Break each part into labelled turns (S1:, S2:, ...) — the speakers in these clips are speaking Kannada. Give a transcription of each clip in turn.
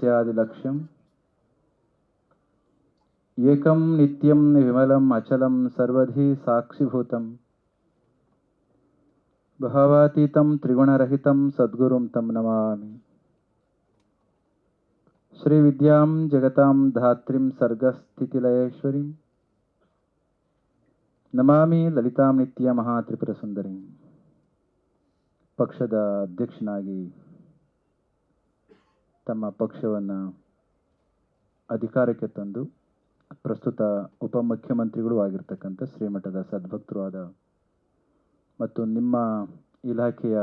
S1: తస్యాదిలక్ష్యం ఏకం నిత్యం విమలం అచలం సర్వధి సాక్షిభూతం భావాతీతం త్రిగుణరహితం సద్గురుం తం నమామి శ్రీవిద్యాం జగతాం ధాత్రిం సర్గస్థితిలయేశ్వరీం ನಮಾಮಿ ಲಲಿತಾಂ ನಿತ್ಯ ಮಹಾತ್ರಿಪುರ ಸುಂದರಿ ಪಕ್ಷದ ಅಧ್ಯಕ್ಷನಾಗಿ ತಮ್ಮ ಪಕ್ಷವನ್ನು ಅಧಿಕಾರಕ್ಕೆ ತಂದು ಪ್ರಸ್ತುತ ಉಪಮುಖ್ಯಮಂತ್ರಿಗಳು ಆಗಿರ್ತಕ್ಕಂಥ ಶ್ರೀಮಠದ ಸದ್ಭಕ್ತರು ಆದ ಮತ್ತು ನಿಮ್ಮ ಇಲಾಖೆಯ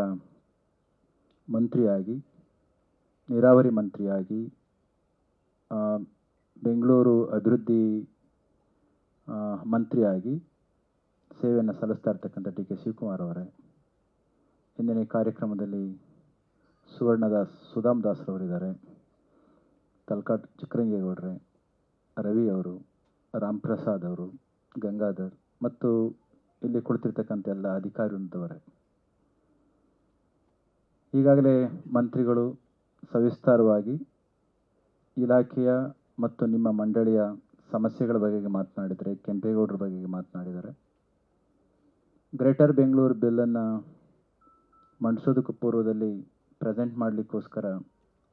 S1: ಮಂತ್ರಿಯಾಗಿ, ನೀರಾವರಿ ಮಂತ್ರಿಯಾಗಿ ಬೆಂಗಳೂರು ಅಭಿವೃದ್ಧಿ ಮಂತ್ರಿಯಾಗಿ ಸೇವೆಯನ್ನು ಸಲ್ಲಿಸ್ತಾ ಇರ್ತಕ್ಕಂಥ ಡಿ ಕೆ ಶಿವಕುಮಾರ್ ಅವರೇ. ಇಂದಿನ ಕಾರ್ಯಕ್ರಮದಲ್ಲಿ ಸುವರ್ಣದಾಸ್ ಸುಧಾಮ್ ದಾಸ್ರವರಿದ್ದಾರೆ ತಲ್ಕಾಟ್ ಚಿಕ್ಕರಂಗೇಗೌಡ್ರೆ ರವಿ ಅವರು ರಾಮ್ ಪ್ರಸಾದ್ ಅವರು, ಗಂಗಾಧರ್ ಮತ್ತು ಇಲ್ಲಿ ಕುಳಿತಿರ್ತಕ್ಕಂಥ ಎಲ್ಲ ಅಧಿಕಾರಿ ಈಗಾಗಲೇ ಮಂತ್ರಿಗಳು ಸವಿಸ್ತಾರವಾಗಿ ಇಲಾಖೆಯ ಮತ್ತು ನಿಮ್ಮ ಮಂಡಳಿಯ ಸಮಸ್ಯೆಗಳ ಬಗೆಗೆ ಮಾತನಾಡಿದರೆ, ಕೆಂಪೇಗೌಡರ ಬಗೆಗೆ ಮಾತನಾಡಿದ್ದಾರೆ ಗ್ರೇಟರ್ ಬೆಂಗಳೂರು ಬಿಲ್ಲನ್ನು ಮಂಡಿಸೋದಕ್ಕೂ ಪೂರ್ವದಲ್ಲಿ ಪ್ರೆಸೆಂಟ್ ಮಾಡಲಿಕ್ಕೋಸ್ಕರ,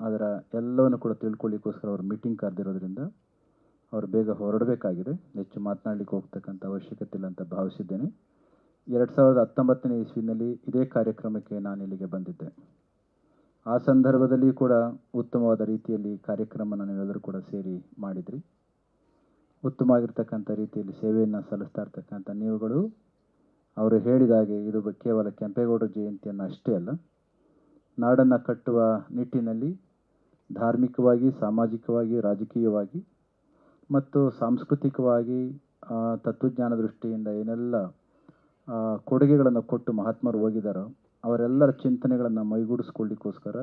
S1: ಅದರ ಎಲ್ಲವನ್ನು ಕೂಡ ತಿಳ್ಕೊಳ್ಳಿಕ್ಕೋಸ್ಕರ ಅವರು ಮೀಟಿಂಗ್ ಕರೆದಿರೋದ್ರಿಂದ ಅವರು ಬೇಗ ಹೊರಡಬೇಕಾಗಿದೆ. ಹೆಚ್ಚು ಮಾತನಾಡಲಿಕ್ಕೆ ಹೋಗ್ತಕ್ಕಂಥ ಅವಶ್ಯಕತೆ ಇಲ್ಲ ಅಂತ ಭಾವಿಸಿದ್ದೇನೆ. ಎರಡು ಸಾವಿರದ ಹತ್ತೊಂಬತ್ತನೇ ಇಸ್ವಿನಲ್ಲಿ ಇದೇ ಕಾರ್ಯಕ್ರಮಕ್ಕೆ ನಾನು ಇಲ್ಲಿಗೆ ಬಂದಿದ್ದೆ. ಆ ಸಂದರ್ಭದಲ್ಲಿ ಕೂಡ ಉತ್ತಮವಾದ ರೀತಿಯಲ್ಲಿ ಕಾರ್ಯಕ್ರಮನ ನೀವೆಲ್ಲರೂ ಕೂಡ ಸೇರಿ ಮಾಡಿದ್ರಿ. ಉತ್ತಮವಾಗಿರ್ತಕ್ಕಂಥ ರೀತಿಯಲ್ಲಿ ಸೇವೆಯನ್ನು ಸಲ್ಲಿಸ್ತಾ ಇರ್ತಕ್ಕಂಥ ನೀವುಗಳು, ಅವರು ಹೇಳಿದ ಹಾಗೆ ಇದು ಕೇವಲ ಕೆಂಪೇಗೌಡ ಜಯಂತಿಯನ್ನು ಅಷ್ಟೇ ಅಲ್ಲ ನಾಡನ್ನು ಕಟ್ಟುವ ನಿಟ್ಟಿನಲ್ಲಿ ಧಾರ್ಮಿಕವಾಗಿ, ಸಾಮಾಜಿಕವಾಗಿ, ರಾಜಕೀಯವಾಗಿ ಮತ್ತು ಸಾಂಸ್ಕೃತಿಕವಾಗಿ ತತ್ವಜ್ಞಾನ ದೃಷ್ಟಿಯಿಂದ ಏನೆಲ್ಲ ಕೊಡುಗೆಗಳನ್ನು ಕೊಟ್ಟು ಮಹಾತ್ಮರು ಹೋಗಿದ್ದಾರೋ ಅವರೆಲ್ಲರ ಚಿಂತನೆಗಳನ್ನು ಮೈಗೂಡಿಸ್ಕೊಳ್ಳಿಕ್ಕೋಸ್ಕರ,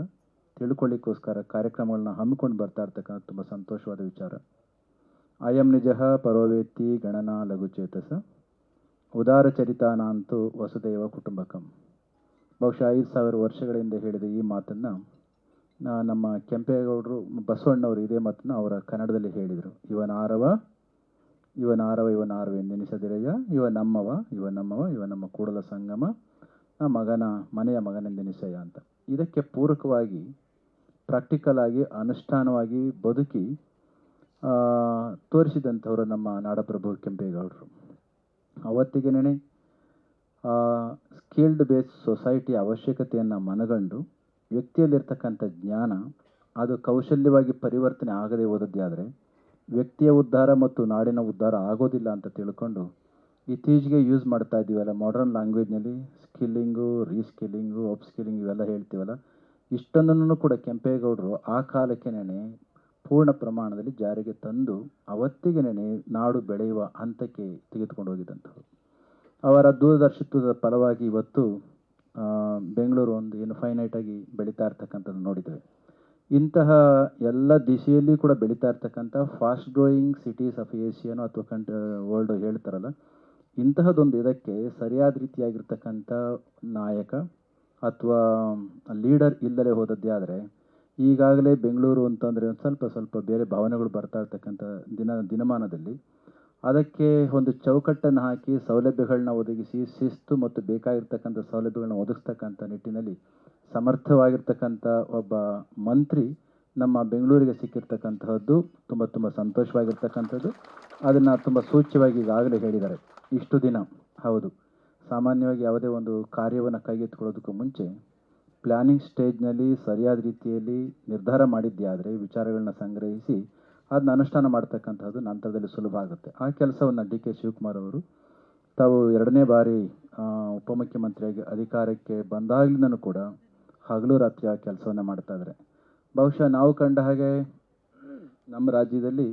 S1: ತಿಳ್ಕೊಳ್ಳಿಕ್ಕೋಸ್ಕರ ಕಾರ್ಯಕ್ರಮಗಳನ್ನ ಹಮ್ಮಿಕೊಂಡು ಬರ್ತಾ ಇರ್ತಕ್ಕಂಥ ತುಂಬ ಸಂತೋಷವಾದ ವಿಚಾರ. ಅಯಂ ನಿಜ ಪರೋವೇತ್ತಿ ಗಣನಾ ಲಘುಚೇತಸ ಉದಾರ ಚರಿತಾನಾಂತು ವಸುದೈವ ಕುಟುಂಬಕಂ. ಬಹುಶಃ ಐದು ಸಾವಿರ ವರ್ಷಗಳಿಂದ ಹೇಳಿದ ಈ ಮಾತನ್ನು ನಮ್ಮ ಕೆಂಪೇಗೌಡರು ಬಸವಣ್ಣವರು ಇದೇ ಮಾತನ್ನು ಅವರ ಕನ್ನಡದಲ್ಲಿ ಹೇಳಿದರು. ಇವನಾರವ ಇವನಾರವ ಇವನಾರವ ಎಂದೆನಿಸದಿರಯ್ಯ, ಇವ ನಮ್ಮವ ಇವ ನಮ್ಮವ, ಇವ ನಮ್ಮ ಕೂಡಲ ಸಂಗಮ ಆ ಮಗನ, ಮನೆಯ ಮಗನೆಂದೆನಿಸಯ್ಯ ಅಂತ. ಇದಕ್ಕೆ ಪೂರಕವಾಗಿ ಪ್ರಾಕ್ಟಿಕಲ್ ಆಗಿ, ಅನುಷ್ಠಾನವಾಗಿ ಬದುಕಿ ತೋರಿಸಿದಂಥವರು ನಮ್ಮ ನಾಡಪ್ರಭು ಕೆಂಪೇಗೌಡರು. ಅವತ್ತಿಗೆನೇ ಸ್ಕಿಲ್ಡ್ ಬೇಸ್ ಸೊಸೈಟಿ ಅವಶ್ಯಕತೆಯನ್ನು ಮನಗಂಡು ವ್ಯಕ್ತಿಯಲ್ಲಿರ್ತಕ್ಕಂಥ ಜ್ಞಾನ ಅದು ಕೌಶಲ್ಯವಾಗಿ ಪರಿವರ್ತನೆ ಆಗದೆ ಹೋದದ್ದೇ ವ್ಯಕ್ತಿಯ ಉದ್ಧಾರ ಮತ್ತು ನಾಡಿನ ಉದ್ಧಾರ ಆಗೋದಿಲ್ಲ ಅಂತ ತಿಳ್ಕೊಂಡು ಇತ್ತೀಚೆಗೆ ಯೂಸ್ ಮಾಡ್ತಾ ಇದ್ದೀವಲ್ಲ ಮಾಡರ್ನ್ ಲ್ಯಾಂಗ್ವೇಜ್ನಲ್ಲಿ ಸ್ಕಿಲ್ಲಿಂಗು ರೀಸ್ಕಿಲ್ಲಿಂಗು ಅಪ್ ಸ್ಕಿಲ್ಲಿಂಗ್ ಇವೆಲ್ಲ ಹೇಳ್ತೀವಲ್ಲ, ಇಷ್ಟೊಂದನ್ನು ಕೂಡ ಕೆಂಪೇಗೌಡರು ಆ ಕಾಲಕ್ಕೆ ನೆನೆ ಪೂರ್ಣ ಪ್ರಮಾಣದಲ್ಲಿ ಜಾರಿಗೆ ತಂದು ಅವತ್ತಿಗೆ ನೆನೆ ನಾಡು ಬೆಳೆಯುವ ಹಂತಕ್ಕೆ ತೆಗೆದುಕೊಂಡು ಹೋಗಿದ್ದಂಥವ್ರು. ಅವರ ದೂರದರ್ಶಿತ್ವದ ಫಲವಾಗಿ ಇವತ್ತು ಬೆಂಗಳೂರು ಒಂದು ಏನು ಆಗಿ ಬೆಳೀತಾ ಇರ್ತಕ್ಕಂಥದ್ದು ನೋಡಿದ್ದೇವೆ. ಇಂತಹ ಎಲ್ಲ ದಿಶೆಯಲ್ಲಿ ಕೂಡ ಬೆಳೀತಾ ಇರ್ತಕ್ಕಂಥ ಫಾಸ್ಟ್ ಗ್ರೋಯಿಂಗ್ ಸಿಟೀಸ್ ಆಫ್ ಏಷ್ಯಾನೋ ಅಥವಾ ಕಂಟ್ ವರ್ಲ್ಡು ಹೇಳ್ತಾರಲ್ಲ, ಇಂತಹದೊಂದು ಇದಕ್ಕೆ ಸರಿಯಾದ ರೀತಿಯಾಗಿರ್ತಕ್ಕಂಥ ನಾಯಕ ಅಥವಾ ಲೀಡರ್ ಇಲ್ಲದೆ ಹೋದದ್ದೇ ಆದರೆ, ಈಗಾಗಲೇ ಬೆಂಗಳೂರು ಅಂತಂದರೆ ಒಂದು ಸ್ವಲ್ಪ ಸ್ವಲ್ಪ ಬೇರೆ ಭಾವನೆಗಳು ಬರ್ತಾ ಇರ್ತಕ್ಕಂಥ ದಿನ, ದಿನಮಾನದಲ್ಲಿ ಅದಕ್ಕೆ ಒಂದು ಚೌಕಟ್ಟನ್ನು ಹಾಕಿ ಸೌಲಭ್ಯಗಳನ್ನ ಒದಗಿಸಿ ಶಿಸ್ತು ಮತ್ತು ಬೇಕಾಗಿರ್ತಕ್ಕಂಥ ಸೌಲಭ್ಯಗಳನ್ನ ಒದಗಿಸ್ತಕ್ಕಂಥ ನಿಟ್ಟಿನಲ್ಲಿ ಸಮರ್ಥವಾಗಿರ್ತಕ್ಕಂಥ ಒಬ್ಬ ಮಂತ್ರಿ ನಮ್ಮ ಬೆಂಗಳೂರಿಗೆ ಸಿಕ್ಕಿರ್ತಕ್ಕಂತಹದ್ದು ತುಂಬ ತುಂಬ ಸಂತೋಷವಾಗಿರ್ತಕ್ಕಂಥದ್ದು. ಅದನ್ನು ತುಂಬ ಸೂಚ್ಯವಾಗಿ ಈಗಾಗಲೇ ಹೇಳಿದ್ದಾರೆ. ಇಷ್ಟು ದಿನ. ಹೌದು. ಸಾಮಾನ್ಯವಾಗಿ ಯಾವುದೇ ಒಂದು ಕಾರ್ಯವನ್ನು ಕೈಗೆತ್ತಿಕೊಳ್ಳೋದಕ್ಕೂ ಮುಂಚೆ ಪ್ಲ್ಯಾನಿಂಗ್ ಸ್ಟೇಜ್ನಲ್ಲಿ ಸರಿಯಾದ ರೀತಿಯಲ್ಲಿ ನಿರ್ಧಾರ ಮಾಡಿದ್ದೇ ಆದರೆ ವಿಚಾರಗಳನ್ನ ಸಂಗ್ರಹಿಸಿ ಅದನ್ನ ಅನುಷ್ಠಾನ ಮಾಡ್ತಕ್ಕಂಥದ್ದು ನಂತರದಲ್ಲಿ ಸುಲಭ ಆಗುತ್ತೆ. ಆ ಕೆಲಸವನ್ನು ಡಿ ಕೆ ಶಿವಕುಮಾರ್ ಅವರು ತಾವು ಎರಡನೇ ಬಾರಿ ಉಪಮುಖ್ಯಮಂತ್ರಿಯಾಗಿ ಅಧಿಕಾರಕ್ಕೆ ಬಂದಾಗಲಿಂದನೂ ಕೂಡ ಹಗಲು ರಾತ್ರಿ ಆ ಕೆಲಸವನ್ನು ಮಾಡ್ತಾ ಇದ್ದಾರೆ. ಬಹುಶಃ ನಾವು ಕಂಡ ಹಾಗೆ ನಮ್ಮ ರಾಜ್ಯದಲ್ಲಿ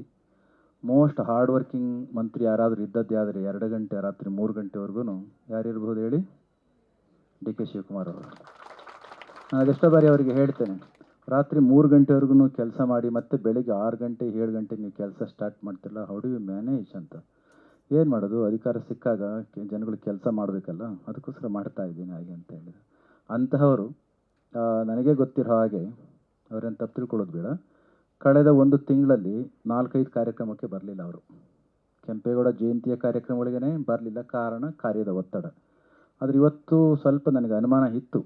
S1: ಮೋಸ್ಟ್ ಹಾರ್ಡ್ ವರ್ಕಿಂಗ್ ಮಂತ್ರಿ ಯಾರಾದರೂ ಇದ್ದದ್ದೇ ಆದರೆ ಎರಡು ಗಂಟೆ, ರಾತ್ರಿ ಮೂರು ಗಂಟೆವರೆಗೂ ಯಾರಿರ್ಬೋದು ಹೇಳಿ? ಡಿ ಕೆ ಶಿವಕುಮಾರ್ ಅವರು. ನಾನು ಅದೆಷ್ಟೋ ಬಾರಿ ಅವರಿಗೆ ಹೇಳ್ತೇನೆ. ರಾತ್ರಿ ಮೂರು ಗಂಟೆವರೆಗೂ ಕೆಲಸ ಮಾಡಿ ಮತ್ತೆ ಬೆಳಿಗ್ಗೆ ಆರು ಗಂಟೆ, ಏಳು ಗಂಟೆ ನೀವು ಕೆಲಸ ಸ್ಟಾರ್ಟ್ ಮಾಡ್ತಿರಲ್ಲ ಹೌ ಯು ಮ್ಯಾನೇಜ್ ಅಂತ. ಏನು ಮಾಡೋದು? ಅಧಿಕಾರ ಸಿಕ್ಕಾಗ ಜನಗಳು ಕೆಲಸ ಮಾಡಬೇಕಲ್ಲ, ಅದಕ್ಕೋಸ್ಕರ ಮಾಡ್ತಾ ಇದ್ದೀನಿ ಹಾಗೆ ಅಂತ ಹೇಳಿದ್ರು. ಅಂತಹವರು ನನಗೆ ಗೊತ್ತಿರೋ ಹಾಗೆ, ಅವ್ರೇನು ತಪ್ಪು ತಿಳ್ಕೊಳ್ಳೋದು ಬೇಡ. ಕಳೆದ ಒಂದು ತಿಂಗಳಲ್ಲಿ ನಾಲ್ಕೈದು ಕಾರ್ಯಕ್ರಮಕ್ಕೆ ಬರಲಿಲ್ಲ ಅವರು. ಕೆಂಪೇಗೌಡ ಜಯಂತಿಯ ಕಾರ್ಯಕ್ರಮಗಳಿಗೇ ಬರಲಿಲ್ಲ ಕಾರಣ ಕಾರ್ಯದ ಒತ್ತಡ. ಆದರೆ ಇವತ್ತು ಸ್ವಲ್ಪ ನನಗೆ ಅನುಮಾನ ಇತ್ತು.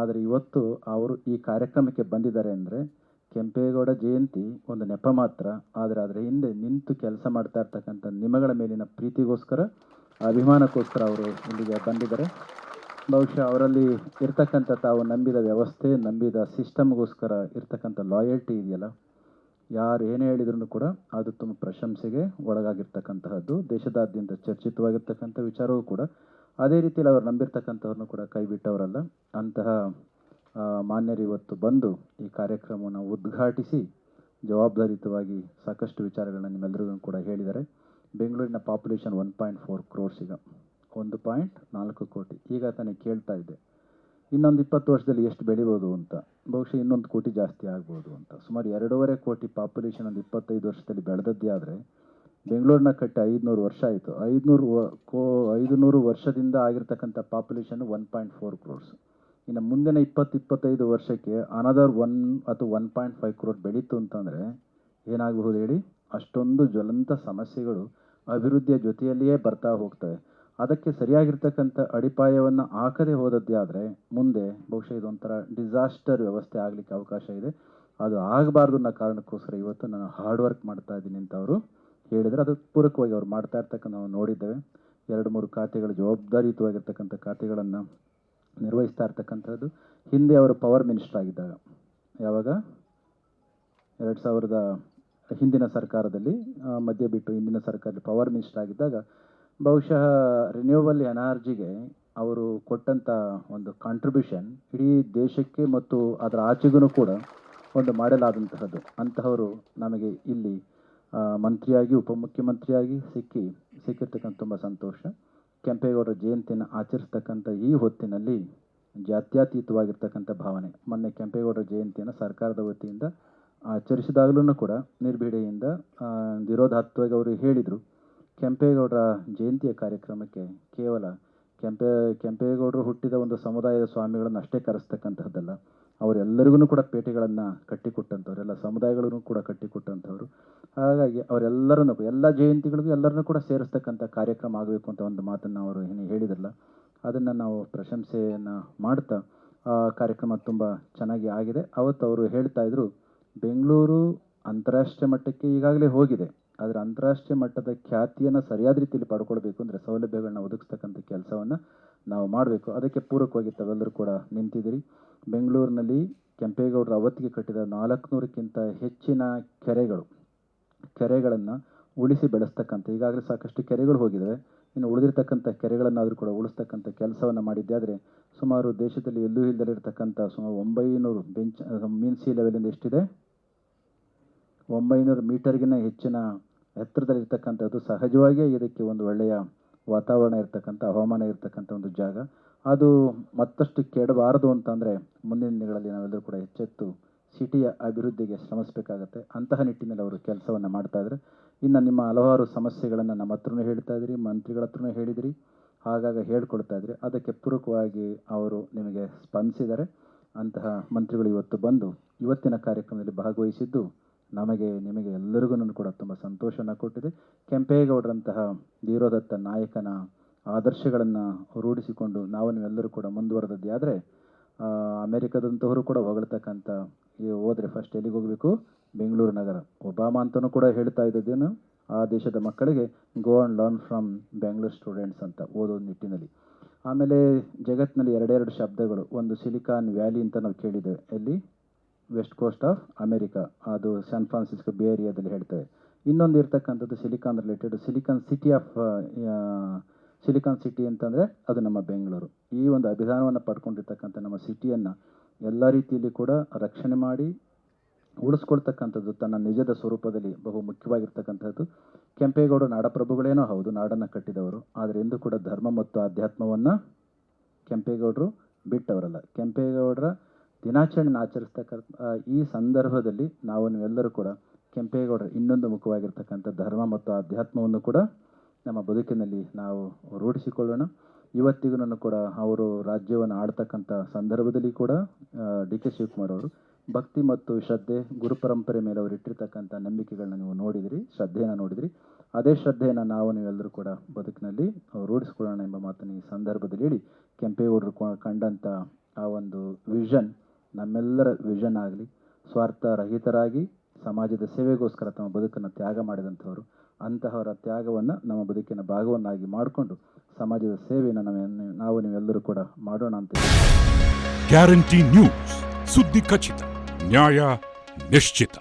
S1: ಆದರೆ ಇವತ್ತು ಅವರು ಈ ಕಾರ್ಯಕ್ರಮಕ್ಕೆ ಬಂದಿದ್ದಾರೆ ಅಂದರೆ ಕೆಂಪೇಗೌಡ ಜಯಂತಿ ಒಂದು ನೆಪ ಮಾತ್ರ. ಆದರೆ ಅದರ ಹಿಂದೆ ನಿಂತು ಕೆಲಸ ಮಾಡ್ತಾ ಇರ್ತಕ್ಕಂಥ ನಿಮಗಳ ಮೇಲಿನ ಪ್ರೀತಿಗೋಸ್ಕರ, ಅಭಿಮಾನಕ್ಕೋಸ್ಕರ ಅವರು ಇಲ್ಲಿಗೆ ಬಂದಿದ್ದಾರೆ. ಬಹುಶಃ ಅವರಲ್ಲಿ ಇರ್ತಕ್ಕಂಥ ತಾವು ನಂಬಿದ ವ್ಯವಸ್ಥೆ, ನಂಬಿದ ಸಿಸ್ಟಮ್ಗೋಸ್ಕರ ಇರ್ತಕ್ಕಂಥ ಲಾಯಲ್ಟಿ ಇದೆಯಲ್ಲ, ಯಾರು ಏನೇ ಹೇಳಿದ್ರು ಕೂಡ ಅದು ತುಂಬ ಪ್ರಶಂಸೆಗೆ ಒಳಗಾಗಿರ್ತಕ್ಕಂತಹದ್ದು. ದೇಶದಾದ್ಯಂತ ಚರ್ಚಿತವಾಗಿರ್ತಕ್ಕಂಥ ವಿಚಾರವೂ ಕೂಡ ಅದೇ ರೀತಿಯಲ್ಲಿ ಅವ್ರು ನಂಬಿರ್ತಕ್ಕಂಥವ್ರನ್ನೂ ಕೂಡ ಕೈ ಬಿಟ್ಟವರಲ್ಲ ಅಂತಹ ಮಾನ್ಯರು ಇವತ್ತು ಬಂದು ಈ ಕಾರ್ಯಕ್ರಮವನ್ನು ಉದ್ಘಾಟಿಸಿ ಜವಾಬ್ದಾರಿಯುತವಾಗಿ ಸಾಕಷ್ಟು ವಿಚಾರಗಳನ್ನ ನಿಮ್ಮೆಲ್ಲರಿಗೂ ಕೂಡ ಹೇಳಿದ್ದಾರೆ. ಬೆಂಗಳೂರಿನ population one point four crores ಈಗ. ಒಂದು ಪಾಯಿಂಟ್ ನಾಲ್ಕು ಕೋಟಿ. ಈಗ ತಾನೇ ಕೇಳ್ತಾ ಇದ್ದೆ ಇನ್ನೊಂದು ಇಪ್ಪತ್ತು ವರ್ಷದಲ್ಲಿ ಎಷ್ಟು ಬೆಳಿಬೋದು ಅಂತ. ಬಹುಶಃ ಇನ್ನೊಂದು ಕೋಟಿ ಜಾಸ್ತಿ ಆಗ್ಬೋದು ಅಂತ. ಸುಮಾರು ಎರಡೂವರೆ ಕೋಟಿ ಪಾಪ್ಯುಲೇಷನ್ ಒಂದು ಇಪ್ಪತ್ತೈದು ವರ್ಷದಲ್ಲಿ ಬೆಳೆದದ್ದೇ ಆದರೆ ಬೆಂಗಳೂರಿನ ಕಟ್ಟಿ ಐದುನೂರು ವರ್ಷ ಆಯಿತು. ಐದುನೂರು ಕೋ, ಐದುನೂರು ವರ್ಷದಿಂದ ಆಗಿರ್ತಕ್ಕಂಥ population one point four crores ಇನ್ನು ಮುಂದಿನ ಇಪ್ಪತ್ತು, ಇಪ್ಪತ್ತೈದು ವರ್ಷಕ್ಕೆ ಅನದರ್ ಒನ್ ಅಥವಾ ಒನ್ ಪಾಯಿಂಟ್ ಫೈವ್ ಕ್ರೋರ್ ಬೆಳೀತು ಅಂತಂದರೆ ಏನಾಗಬಹುದು ಹೇಳಿ? ಅಷ್ಟೊಂದು ಜ್ವಲಂತ ಸಮಸ್ಯೆಗಳು ಅಭಿವೃದ್ಧಿಯ ಜೊತೆಯಲ್ಲಿಯೇ ಬರ್ತಾ ಹೋಗ್ತವೆ. ಅದಕ್ಕೆ ಸರಿಯಾಗಿರ್ತಕ್ಕಂಥ ಅಡಿಪಾಯವನ್ನು ಹಾಕದೆ ಹೋದದ್ದೇ ಆದರೆ ಮುಂದೆ ಬಹುಶಃ ಇದೊಂಥರ ಡಿಸಾಸ್ಟರ್ ವ್ಯವಸ್ಥೆ ಆಗಲಿಕ್ಕೆ ಅವಕಾಶ ಇದೆ. ಅದು ಆಗಬಾರ್ದು ಅನ್ನೋ ಕಾರಣಕ್ಕೋಸ್ಕರ ಇವತ್ತು ನಾನು ಹಾರ್ಡ್ ವರ್ಕ್ ಮಾಡ್ತಾ ಇದ್ದೀನಿ ಅಂತ ಅವರು ಹೇಳಿದರೆ ಅದು ಪೂರಕವಾಗಿ ಅವ್ರು ಮಾಡ್ತಾ ಇರ್ತಕ್ಕಂಥ ನಾವು ನೋಡಿದ್ದೇವೆ. ಎರಡು, ಮೂರು ಖಾತೆಗಳು ಜವಾಬ್ದಾರಿಯುತವಾಗಿರ್ತಕ್ಕಂಥ ಖಾತೆಗಳನ್ನು ನಿರ್ವಹಿಸ್ತಾ ಇರ್ತಕ್ಕಂಥದ್ದು. ಹಿಂದೆ ಅವರು ಪವರ್ ಮಿನಿಸ್ಟರ್ ಆಗಿದ್ದಾಗ, ಯಾವಾಗ? ಎರಡು ಸಾವಿರದ ಹಿಂದಿನ ಸರ್ಕಾರದಲ್ಲಿ ಮಧ್ಯ ಬಿಟ್ಟು ಹಿಂದಿನ ಸರ್ಕಾರದಲ್ಲಿ ಪವರ್ ಮಿನಿಸ್ಟರ್ ಆಗಿದ್ದಾಗ, ಬಹುಶಃ ರಿನ್ಯೂವಲ್ ಎನರ್ಜಿಗೆ ಅವರು ಕೊಟ್ಟಂಥ ಒಂದು ಕಾಂಟ್ರಿಬ್ಯೂಷನ್ ಇಡೀ ದೇಶಕ್ಕೆ ಮತ್ತು ಅದರ ಆಚೆಗೂ ಕೂಡ ಒಂದು ಮಾಡಲಾದಂತಹದ್ದು. ಅಂತಹವರು ನಮಗೆ ಇಲ್ಲಿ ಮಂತ್ರಿಯಾಗಿ, ಉಪಮುಖ್ಯಮಂತ್ರಿಯಾಗಿ ಸಿಕ್ಕಿ, ಸಿಕ್ಕಿರ್ತಕ್ಕಂಥ ತುಂಬ ಸಂತೋಷ. ಕೆಂಪೇಗೌಡರ ಜಯಂತಿಯನ್ನು ಆಚರಿಸ್ತಕ್ಕಂಥ ಈ ಹೊತ್ತಿನಲ್ಲಿ ಜಾತ್ಯತೀತವಾಗಿರ್ತಕ್ಕಂಥ ಭಾವನೆ. ಮೊನ್ನೆ ಕೆಂಪೇಗೌಡರ ಜಯಂತಿಯನ್ನು ಸರ್ಕಾರದ ವತಿಯಿಂದ ಆಚರಿಸಿದಾಗಲೂ ಕೂಡ ನಿರ್ಭೀಡೆಯಿಂದ ವಿರೋಧಾತ್ವಾಗಿ ಅವರು ಹೇಳಿದರು. ಕೆಂಪೇಗೌಡರ ಜಯಂತಿಯ ಕಾರ್ಯಕ್ರಮಕ್ಕೆ ಕೇವಲ ಕೆಂಪೇ, ಕೆಂಪೇಗೌಡರು ಹುಟ್ಟಿದ ಒಂದು ಸಮುದಾಯದ ಸ್ವಾಮಿಗಳನ್ನು ಅಷ್ಟೇ ಕರೆಸ್ತಕ್ಕಂತಹದ್ದಲ್ಲ. ಅವರೆಲ್ಲರಿಗೂ ಕೂಡ ಪೇಟೆಗಳನ್ನು ಕಟ್ಟಿಕೊಟ್ಟಂಥವ್ರು, ಎಲ್ಲ ಸಮುದಾಯಗಳಿಗೂ ಕೂಡ ಕಟ್ಟಿಕೊಟ್ಟಂಥವ್ರು. ಹಾಗಾಗಿ ಅವರೆಲ್ಲರನ್ನು, ಎಲ್ಲ ಜಯಂತಿಗಳಿಗೂ ಎಲ್ಲರನ್ನೂ ಕೂಡ ಸೇರಿಸ್ತಕ್ಕಂಥ ಕಾರ್ಯಕ್ರಮ ಆಗಬೇಕು ಅಂತ ಒಂದು ಮಾತನ್ನು ಅವರು ಏನು ಹೇಳಿದ್ರಲ್ಲ, ಅದನ್ನು ನಾವು ಪ್ರಶಂಸೆಯನ್ನು ಮಾಡ್ತಾ, ಆ ಕಾರ್ಯಕ್ರಮ ತುಂಬ ಚೆನ್ನಾಗಿ ಆಗಿದೆ. ಅವತ್ತು ಅವರು ಹೇಳ್ತಾ ಇದ್ರು, ಬೆಂಗಳೂರು ಅಂತಾರಾಷ್ಟ್ರೀಯ ಮಟ್ಟಕ್ಕೆ ಈಗಾಗಲೇ ಹೋಗಿದೆ. ಆದರೆ ಅಂತಾರಾಷ್ಟ್ರೀಯ ಮಟ್ಟದ ಖ್ಯಾತಿಯನ್ನು ಸರಿಯಾದ ರೀತಿಯಲ್ಲಿ ಪಡ್ಕೊಳ್ಬೇಕು ಅಂದರೆ ಸೌಲಭ್ಯಗಳನ್ನ ಒದಗಿಸ್ತಕ್ಕಂಥ ಕೆಲಸವನ್ನು ನಾವು ಮಾಡಬೇಕು. ಅದಕ್ಕೆ ಪೂರಕವಾಗಿ ತಾವೆಲ್ಲರೂ ಕೂಡ ನಿಂತಿದ್ದೀರಿ. ಬೆಂಗಳೂರಿನಲ್ಲಿ ಕೆಂಪೇಗೌಡರ ಅವತ್ತಿಗೆ ಕಟ್ಟಿದ ನಾಲ್ಕುನೂರಕ್ಕಿಂತ ಹೆಚ್ಚಿನ ಕೆರೆಗಳು, ಕೆರೆಗಳನ್ನು ಉಳಿಸಿ ಬೆಳೆಸ್ತಕ್ಕಂಥ, ಈಗಾಗಲೇ ಸಾಕಷ್ಟು ಕೆರೆಗಳು ಹೋಗಿದ್ದಾವೆ ಇನ್ನು ಉಳಿದಿರ್ತಕ್ಕಂಥ ಕೆರೆಗಳನ್ನಾದರೂ ಕೂಡ ಉಳಿಸ್ತಕ್ಕಂಥ ಕೆಲಸವನ್ನು ಮಾಡಿದ್ದೆ. ಆದರೆ ಸುಮಾರು ದೇಶದಲ್ಲಿ ಎಲ್ಲೂ ಇಲ್ಲದಲ್ಲಿರ್ತಕ್ಕಂಥ ಸುಮಾರು ಒಂಬೈನೂರು ಬೆಂಚ್, ಮೀನ್ ಸಿ ಲೆವೆಲಿಂದ ಎಷ್ಟಿದೆ? ಒಂಬೈನೂರು ಮೀಟರ್ಗಿನ ಹೆಚ್ಚಿನ ಎತ್ತರದಲ್ಲಿರ್ತಕ್ಕಂಥದ್ದು ಸಹಜವಾಗಿಯೇ ಇದಕ್ಕೆ ಒಂದು ಒಳ್ಳೆಯ ವಾತಾವರಣ ಇರ್ತಕ್ಕಂಥ ಹವಾಮಾನ ಇರ್ತಕ್ಕಂಥ ಒಂದು ಜಾಗ. ಅದು ಮತ್ತಷ್ಟು ಕೆಡಬಾರದು ಅಂತಂದರೆ ಮುಂದಿನ ದಿನಗಳಲ್ಲಿ ನಾವೆಲ್ಲರೂ ಕೂಡ ಎಚ್ಚೆತ್ತು ಸಿಟಿಯ ಅಭಿವೃದ್ಧಿಗೆ ಶ್ರಮಿಸಬೇಕಾಗತ್ತೆ. ಅಂತಹ ನಿಟ್ಟಿನಲ್ಲಿ ಅವರು ಕೆಲಸವನ್ನು ಮಾಡ್ತಾ ಇದ್ದಾರೆ. ಇನ್ನು ನಿಮ್ಮ ಹಲವಾರು ಸಮಸ್ಯೆಗಳನ್ನು ನಮ್ಮ ಹತ್ರನೂ ಹೇಳ್ತಾ ಇದ್ರಿ ಮಂತ್ರಿಗಳ ಹತ್ರನೂ ಹೇಳಿದಿರಿ ಆಗಾಗ ಹೇಳ್ಕೊಳ್ತಾ ಇದ್ರಿ ಅದಕ್ಕೆ ಪೂರಕವಾಗಿ ಅವರು ನಿಮಗೆ ಸ್ಪಂದಿಸಿದ್ದಾರೆ. ಅಂತಹ ಮಂತ್ರಿಗಳು ಇವತ್ತು ಬಂದು, ಇವತ್ತಿನ ಕಾರ್ಯಕ್ರಮದಲ್ಲಿ ಭಾಗವಹಿಸಿದ್ದು ನಮಗೆ, ನಿಮಗೆ ಎಲ್ಲರಿಗೂ ಕೂಡ ತುಂಬ ಸಂತೋಷನ ಕೊಟ್ಟಿದೆ. ಕೆಂಪೇಗೌಡರಂತಹ ಧೀರೋದತ್ತ ನಾಯಕನ ಆದರ್ಶಗಳನ್ನು ರೂಢಿಸಿಕೊಂಡು ನಾವು ನೀವೆಲ್ಲರೂ ಕೂಡ ಮುಂದುವರೆದದ್ದೇ ಆದರೆ ಅಮೆರಿಕದಂತವರು ಕೂಡ ಹೊಗಳ್ತಕ್ಕಂಥ ಈ ಹೋದರೆ ಫಸ್ಟ್ ಎಲ್ಲಿಗೆ ಹೋಗಬೇಕು? ಬೆಂಗಳೂರು ನಗರ. ಒಬಾಮಾ ಅಂತಲೂ ಕೂಡ ಹೇಳ್ತಾ ಇದ್ದದ್ದೇನು, ಆ ದೇಶದ ಮಕ್ಕಳಿಗೆ go and learn from Bengaluru students ಅಂತ ಓದೋ ನಿಟ್ಟಿನಲ್ಲಿ. ಆಮೇಲೆ ಜಗತ್ತಿನಲ್ಲಿ ಎರಡೆರಡು ಶಬ್ದಗಳು, ಒಂದು ಸಿಲಿಕಾನ್ ವ್ಯಾಲಿ ಅಂತ ನಾವು ಕೇಳಿದ್ದೇವೆ. ಎಲ್ಲಿ? ವೆಸ್ಟ್ ಕೋಸ್ಟ್ ಆಫ್ ಅಮೆರಿಕಾ ಅದು ಸ್ಯಾನ್ ಫ್ರಾನ್ಸಿಸ್ಕೋ ಬೇ ಏರಿಯಾದಲ್ಲಿ ಹೇಳ್ತೇವೆ. ಇನ್ನೊಂದು ಇರ್ತಕ್ಕಂಥದ್ದು silicon related silicon city of silicon city ಅಂತಂದರೆ ಅದು ನಮ್ಮ ಬೆಂಗಳೂರು ಈ ಒಂದು ಅಭಿಧಾನವನ್ನು ಪಡ್ಕೊಂಡಿರ್ತಕ್ಕಂಥ ನಮ್ಮ ಸಿಟಿಯನ್ನು ಎಲ್ಲ ರೀತಿಯಲ್ಲಿ ಕೂಡ ರಕ್ಷಣೆ ಮಾಡಿ ಉಳಿಸ್ಕೊಳ್ತಕ್ಕಂಥದ್ದು ತನ್ನ ನಿಜದ ಸ್ವರೂಪದಲ್ಲಿ ಬಹು ಮುಖ್ಯವಾಗಿರ್ತಕ್ಕಂಥದ್ದು. ಕೆಂಪೇಗೌಡ ನಾಡಪ್ರಭುಗಳೇನೋ ಹೌದು, ನಾಡನ್ನು ಕಟ್ಟಿದವರು. ಆದರೆ ಇಂದು ಕೂಡ ಧರ್ಮ ಮತ್ತು ಆಧ್ಯಾತ್ಮವನ್ನು ಕೆಂಪೇಗೌಡರು ಬಿಟ್ಟವರಲ್ಲ. ಕೆಂಪೇಗೌಡರ ದಿನಾಚರಣೆಯನ್ನು ಆಚರಿಸ್ತಕ್ಕಂಥ ಈ ಸಂದರ್ಭದಲ್ಲಿ ನಾವು ನೀವೆಲ್ಲರೂ ಕೂಡ ಕೆಂಪೇಗೌಡರ ಇನ್ನೊಂದು ಮುಖವಾಗಿರ್ತಕ್ಕಂಥ ಧರ್ಮ ಮತ್ತು ಆಧ್ಯಾತ್ಮವನ್ನು ಕೂಡ ನಮ್ಮ ಬದುಕಿನಲ್ಲಿ ನಾವು ರೂಢಿಸಿಕೊಳ್ಳೋಣ. ಇವತ್ತಿಗೂ ಕೂಡ ಅವರು ರಾಜ್ಯವನ್ನು ಆಡ್ತಕ್ಕಂಥ ಸಂದರ್ಭದಲ್ಲಿ ಕೂಡ ಡಿ ಕೆ ಶಿವಕುಮಾರ್ ಅವರು ಭಕ್ತಿ ಮತ್ತು ಶ್ರದ್ಧೆ ಗುರುಪರಂಪರೆ ಮೇಲೆ ಅವರು ಇಟ್ಟಿರ್ತಕ್ಕಂಥ ನಂಬಿಕೆಗಳನ್ನ ನೀವು ನೋಡಿದಿರಿ, ಶ್ರದ್ಧೆಯನ್ನು ನೋಡಿದಿರಿ. ಅದೇ ಶ್ರದ್ಧೆಯನ್ನು ನಾವು ನೀವೆಲ್ಲರೂ ಕೂಡ ಬದುಕಿನಲ್ಲಿ ರೂಢಿಸಿಕೊಳ್ಳೋಣ ಎಂಬ ಮಾತನ್ನು ಈ ಸಂದರ್ಭದಲ್ಲಿ ಹೇಳಿ ಕೆಂಪೇಗೌಡರು ಕಂಡಂಥ ಆ ಒಂದು ವಿಷನ್ ನಮ್ಮೆಲ್ಲರ ವಿಷನ್ ಆಗಲಿ ಸ್ವಾರ್ಥ ರಹಿತರಾಗಿ ಸಮಾಜದ ಸೇವೆಗೋಸ್ಕರ ತಮ್ಮ ಬದುಕನ್ನು ತ್ಯಾಗ ಮಾಡಿದಂಥವರು, ಅಂತಹವರ ತ್ಯಾಗವನ್ನು ನಮ್ಮ ಬದುಕಿನ ಭಾಗವನ್ನಾಗಿ ಮಾಡಿಕೊಂಡು ಸಮಾಜದ ಸೇವೆಯನ್ನು ನಾವು ನಾವು ನೀವೆಲ್ಲರೂ ಕೂಡ ಮಾಡೋಣ ಅಂತ
S2: ಗ್ಯಾರಂಟಿ ನ್ಯೂಸ್ ಸುದ್ದಿ ಖಚಿತ ನ್ಯಾಯ ನಿಶ್ಚಿತ